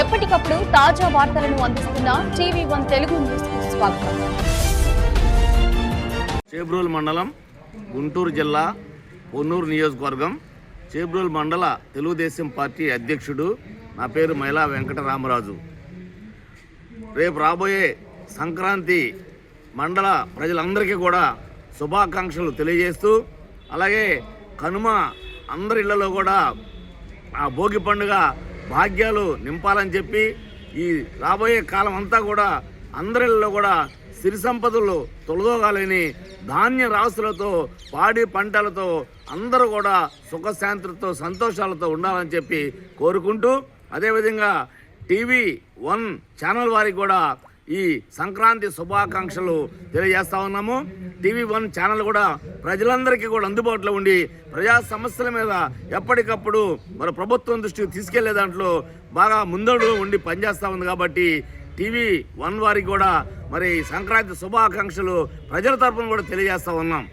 ఎప్పటికప్పుడు తాజా వార్తలను అందిస్తున్న టీవీ వన్ తెలుగు న్యూస్ స్వాగతం. చేబ్రోల్ మండలం గుంటూరు జిల్లా పొన్నూరు నియోజకవర్గం చేబ్రోల్ మండల తెలుగుదేశం పార్టీ అధ్యక్షుడు నా పేరు మైలా వెంకటరామరాజు. రేపు రాబోయే సంక్రాంతి మండల ప్రజలందరికీ కూడా శుభాకాంక్షలు తెలియజేస్తూ అలాగే కనుమ అందరి ఇళ్ళలో కూడా ఆ భోగి పండుగ భాగ్యాలు నింపాలని చెప్పి ఈ రాబోయే కాలం అంతా కూడా అందరిలో కూడా సిరి సంపదలు తొలదోగాలని ధాన్య రాసులతో పాడి పంటలతో అందరూ కూడా సుఖశాంతులతో సంతోషాలతో ఉండాలని చెప్పి కోరుకుంటూ అదేవిధంగా టీవీ వన్ ఛానల్ వారికి కూడా ఈ సంక్రాంతి శుభాకాంక్షలు తెలియజేస్తా ఉన్నాము. టీవీ వన్ ఛానల్ కూడా ప్రజలందరికీ కూడా అందుబాటులో ఉండి ప్రజా సమస్యల మీద ఎప్పటికప్పుడు మన ప్రభుత్వం దృష్టికి తీసుకెళ్ళే దాంట్లో బాగా ముందడు ఉండి పనిచేస్తూ ఉంది కాబట్టి టీవీ వన్ వారికి కూడా మరి సంక్రాంతి శుభాకాంక్షలు ప్రజల తరఫున కూడా తెలియజేస్తా ఉన్నాం.